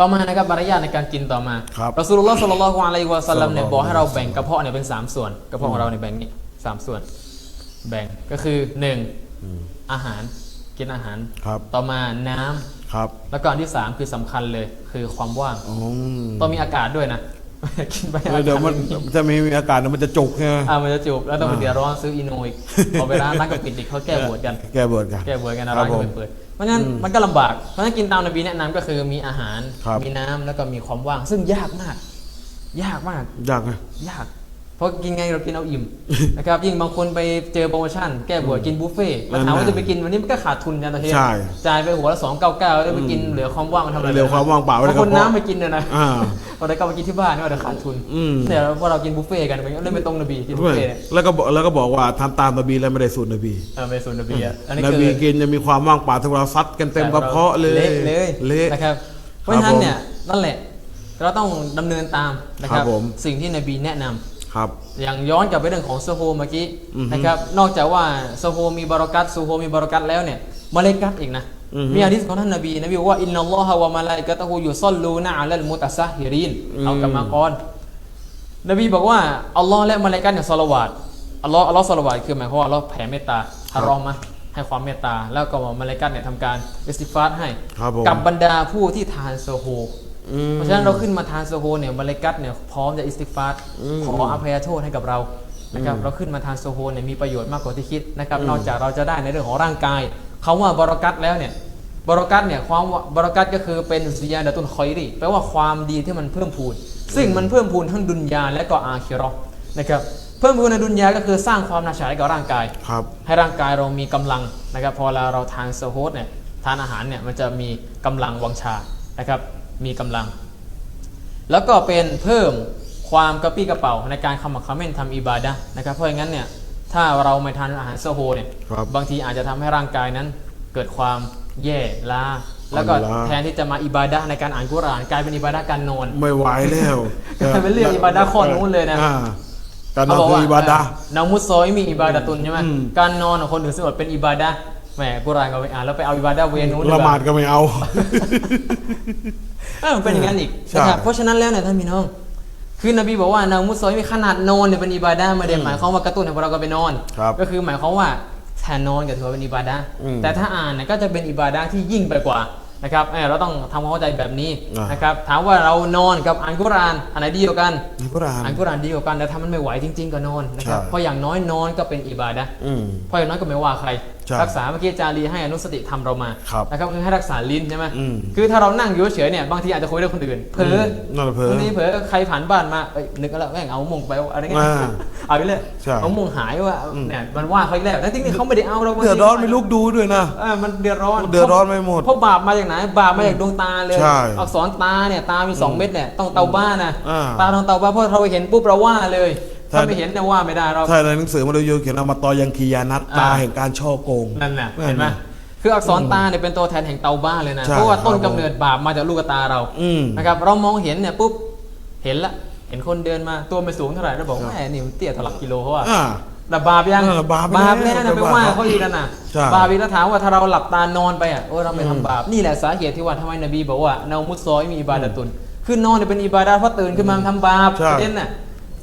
ต่อมานะครับมารยาทในการกินต่อมาครับรอสูลุลลอฮ์ศ็อลลัลลอฮุอะลัยฮิวะซัลลัมเนี่ยศ็อลลัลลอฮุบอกให้เราแบ่งกระเพาะเนี่ยเป็นสามส่วน กระเพาะของเราเนี่ยแบ่งนี่สามส่วน แบ่งก็คือหนึ่งอาหารกินอาหาร ครับต่อมาน้ำครับ แล้วก็อันที่สามคือสำคัญเลยคือความว่าง อืม ต้องมีอากาศด้วยนะ กินไปเดี๋ยวมันจะมีอากาศเดี๋ยวมันจะจุกใช่ไหมอ่ามันจะจูบแล้วต้องไปอ่าเดือดร้อนซื้ออิโนอีกพอไปร้านร้านกับปิดอีกเขาแก้บวชกัน แก้เบิดกันแก้บวชกันนะครัร้าบนก็ผมไม่เปิดเพราะงั้นมันก็ลำบากเพราะฉะนั้นกินตามนบีแนะนำก็คือมีอาหารครับมีน้ำแล้วก็มีความว่าง ซึ่งยากมาก ยากมากยากนะยาก เพราะกินไงเรากินเอาอิ่มนะครับยิ่งบางคนไปเจอโปรโมชั่นแก้บวชกินบุฟเฟ่ต์แล้วถามว่านั่นน่ะจะไปกินวันนี้มันก็ขาดทุนกันนะเฮียใช่ จ่ายไปหัวละสองเก้าเก้าได้ไปกินเหลือความว่างมันทำอะไรเหลือความว่างเปล่าไว้ในบางคนกระเพาะน้ำไปกินเนี่ยนะอ่าพอได้ก็มากินที่บ้านนี่ว่าเดี๋ยวขาดทุนอืม เนี่ยพอเรากินบุฟเฟ่ต์กันมันก็เลยไม่ตรงนบีกินบุฟเฟ่ต์เนี่ยแล้วก็บอกแล้วก็บอกว่าทำตามนบีแล้วไม่ได้สูตรนบีเออไปสูนนบีอะอันนี้นคือ บีกินจะมีความว่างเปล่าที่เราซัดกันเต็มกระเพาะเลยละเลยเละ นะครับเพครัราะบฉะนั้นผมเนี่ยนั่นแหละเราต้องดำเนินตามนะครับ ครับผมสิ่งที่นบีแนะนำ ครับ อย่างย้อนกลับไปเรื่องของโซโฮเมื่อกี้อือฮึนะครับ นอกจากว่าโซโฮมีบารักัตโซโฮมีบารักัตแล้วเนี่ยมาเลกัตอีกนะอือฮึมีอะดิษของท่านนบีนบีบอกว่าอินนัลลอฮะวะมาลาอิกะตะฮูยุซัลลูนะอะลัลมุตัสซะฮิรินอืมเอากลับมากอนนบีบอกว่าอัลลอฮ์และมาเลกัตเนี่ยสละวาดอัลลอฮ์อัลลอฮ์สละวาดคือหมายความว่าอัลลอฮ์แผ่เมตตาฮารอมมะให้ความเมตตา แล้วก็มาเลกัตเนี่ยทำการอิสติฟาร์ให้ครับผมกับบรรดาผู้ที่ทานโซโฮอืม เพราะฉะนั้นเราขึ้นมาทานโซโฮเนี่ยมาเลกัตเนี่ยพร้อมจะอิสติฟาร์อืมขออภัยโทษให้กับเรานะครับเราขึ้นมาทานโซโฮเนี่ยมีประโยชน์มากกว่าที่คิดนะครับนอกจากเราจะได้ในเรื่องของร่างกายคาว่าบรอกัตแล้วเนี่ยบรอกัตเนี่ยความว่าบรอกัตก็คือเป็นซิยาดะตุนคอยรีแปลว่าความดีที่มันเพิ่มพูน ซึ่งมันเพิ่มพูนทั้งดุนยาและก็อาคิเราะห์นะครับเพิ่มพูนในดุนยาก็คือสร้างความน่าฉายกับร่างกายครับให้ร่างกายเรามีกำลังนะครับพอเราเราทานโซโฮสเนี่ยทานอาหารเนี่ยมันจะมีกำลังวังชานะครับ มีกำลัง แล้วก็เป็นเพิ่มความกระปี้กระเป๋าในการขมักเขม้นทำอิบาดะห์นะครับเพราะอย่างนั้นเนี่ยถ้าเราไม่ทานอาหารโซโฮเนี่ยครับบางทีอาจจะทำให้ร่างกายนั้นเกิดความแย่ล้าแล้วก็อ่อนล้าแทนที่จะมาอิบาดะห์ในการอ่านกุรอานกลายเป็นอิบาดะห์การนอนไม่ไหวแล้วกลายเป็นเรื่องอิบาดะห์ข้อนู้นเลยนะอ่าการนอนคืออิบาดะห์นามุสซอยมีอิบาดะตุนใช่ไหมอืมการนอนของคนอื่นสมมติเป็นอิบาดะห์ แหมกุรอานก็ไปอ่านแล้วไปเอาอิบาดะห์เวรนู้นดีกละว่าหมาดก็ไม่เอาเออมันเป็นอย่างนั้นอีกใช่นะครับเพราะฉะนั้นแล้วเนี่ยท่านพี่น้อง คือนบีบอกว่านามุสซอยมีขนาดนอนเนี่ยเป็นอิบาดะห์ไม่ได้หมายความว่ากระตุ้นให้พวกเราก็ไปนอนครับก็คือหมายความว่าถ้านอนก็ถือว่าเป็นอิบาดะห์อืมแต่ถ้าอ่านเนี่ยก็จะเป็นอิบาดะห์ที่ยิ่งไปกว่านะครับเออเราต้องทำความเข้าใจแบบนี้อ่านนะครับ ถามว่าเรานอนกับอ่านกุรอานอันไหนดีกว่ากันในกุรอานอ่านกุรอานดีกว่ากันแต่ถ้ามันไม่ไหวจริง ๆ ก็นอนนะครับใช่เพราะอย่างน้อยนอนก็เป็นอิบาดะห์อืมเพราะอย่างน้อยก็ไม่ว่าใครใช่ รักษาเมื่อกี้อาจารีให้อนุสติธรรมเรามาครับนะครับคือให้รักษาลิ้นใช่ไหมอืมคือถ้าเรานั่งอยู่เฉยๆเนี่ยบางทีอาจจะคุยเรื่องคนอื่นเผลอนั่นแหละเผลอบางทีเผลอใครผ่านบ้านมาเอ้ยนึกแล้วแม่งเอามงไปอะไรเงี้ยอ่าเอาไปเลยใช่เอามงหายว่าเนี่ยมันว่าเขาอีกแล้วแต่จริงๆเขาไม่ได้เอาเราบางทีเดือดร้อนไม่ลุกดูด้วยนะเออมันเดือดร้อนเดือดร้อนไม่หมดเพราะบาปมาจากไหนบาปมาจากดวงตาเลยใช่อักษรตาเนี่ยตามีสองเม็ดเนี่ยต้องเตาบ้านะอ่าตาต้องเตาบ้าเพราะเราเห็นปุ๊บเราว่าเลย ถ้าถ้าไม่เห็นเนี่ยว่าไม่ได้เราถ้าในหนังสือมาดูโยเขียนเอามาตอยังคียานัตอ่าตาแห่งการช่อโกงนั่นน่ะนั่นน่ะเห็นไหมคืออักษรตาเนี่ยเป็นตัวแทนแห่งเตาบ้าเลยนะใช่เพราะว่าต้นครับกำเนิดบาปมาจากลูกตาเราอืมนะครับเรามองเห็นเนี่ยปุ๊บเห็นละเห็นคนเดินมาตัวไม่สูงเท่าไหร่เราบอกว่าแหมนี่มันเตี้ยทะลักกิโลเขาอะอ่าแต่บาปยังเออบาปบาปแน่แน่นะไปไปว่าว่าเขาอีกแล้วนะใช่บาปอีกแล้วถามว่าถ้าเราหลับตานอนไปอะโอ้เราไม่ทำบาปนี่แหละสาเหตุที่ว่าทำไมนบีบอกว่าเนามุสซอยมีอิบาดะตุนคือนอนเนี่ยเป็นอิบาดะห์เพราะตื่นขึ้นมาทำบาปใช่ประเด็นน่ะ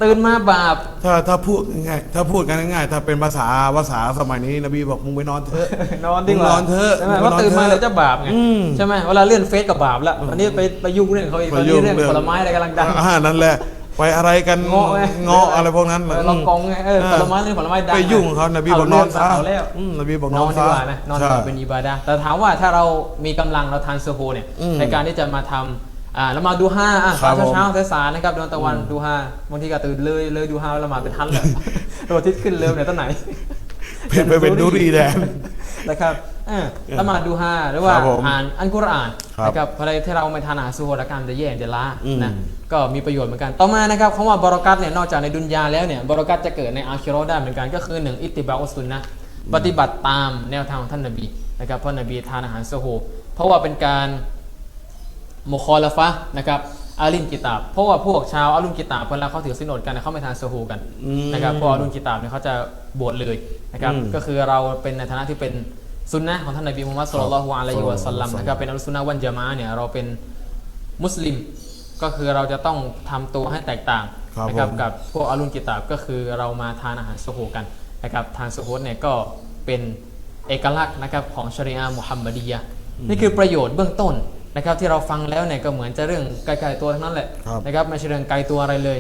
ตื่นมาบาป ถ้าถ้าพูดง่ายๆถ้าพูดกันง่ายๆถ้าเป็นภาษาภาษาสมัยนี้นบีบอกมึงไปนอนเถอะ นอนดีกว่ามึงนอนเถอะใช่ไหมมึงว่าตื่นมาเถอะเดี๋ยวจะบาปไงอืม ใช่ไหมเวลาเลื่อนเฟซกับบาปแล้วอันนี้ไปไปยุ่งเรื่องเขาอีกตอนนี้เรื่องผลไม้อะไรกำลังดัง อ่านั่นแหละ ไปอะไรกันเงาะไงเงาะอะไรพวกนั้นเออลองกองไงเออผลไม้เรื่องผลไม้ดังไปยุ่งกับเขานบีบอกนอนซะเอาแล้ว อืมนบีบอกนนออนนดีซะกว่านะนอนดีใช่กว่าเป็นอิบาดะห์แต่ถามว่าถ้าเรามีกำลังเราทานซูโฮเนี่ยอืมในการที่จะมาทำ อ่าแล้วมาดูห้าอะครับเช้าเช้าผมๆสายๆนะครับดวงตะวันดูห้าบางทีก็ตื่นเลยเลยดูห้าแล้วมาเป็นทันเลยโดนทิศขึ้นเร็วเนี่ยต้นไหน เป็นไปเป็นดูรีแดน นะครับเออละหมาดดูฮาหรือว่าครับผมอ่านอันกุรอานครับนะครับอะไรที่เราไม่ทานอาหารซูโฮและการจะแย่จะล้าอืมนะก็มีประโยชน์เหมือนกัน ต่อมานะครับคำว่าบรอกัตเนี่ยนอกจากในดุนยาแล้วเนี่ยบรอกัตจะเกิดในอาคิเราะห์ได้เหมือนกันก็คือหนึ่งอิตติบาอุสซุนนะห์ปฏิบัติตามแนวทางของท่านนบีนะครับเพราะนบีทานอาหารซูโฮเพราะว่าเป็นการ มุคอลฟะห์นะครับอาลินกิตาบเพราะว่าพวกชาวอาลุนกิตาบเวลาเขาถือสินอดกันเนี่ยเขาไม่ทานซูโฮกันอืมนะครับเพราะอาลุนกิตาบเนี่ยเขาจะบวชเลยนะครับอืมก็คือเราเป็นในฐานะที่เป็นซุนนะห์ของท่านนบีมุฮัมมัดสุลลัลลอฮุอะลัยฮิวะสัลลัมนะครับเป็นอัลสุนนะห์วันจามะอะห์เนี่ยเราเป็นมุสลิม ก็คือเราจะต้องทำตัวให้แตกต่างครับนะครับผมกับพวกอารุนกิตาบก็คือเรามาทานอาหารสุโฮกันนะครับทานสุโฮเนี่ยก็เป็นเอกลักษณ์นะครับของชริอะห์มุฮัมมัดียะห์นี่คือประโยชน์เบื้องต้น นะครับที่เราฟังแล้วเนี่ยก็เหมือนจะเรื่องไกลๆตัวทั้งนั้นแหละครับนะครับไม่ใช่เรื่องไกลตัวอะไรเลย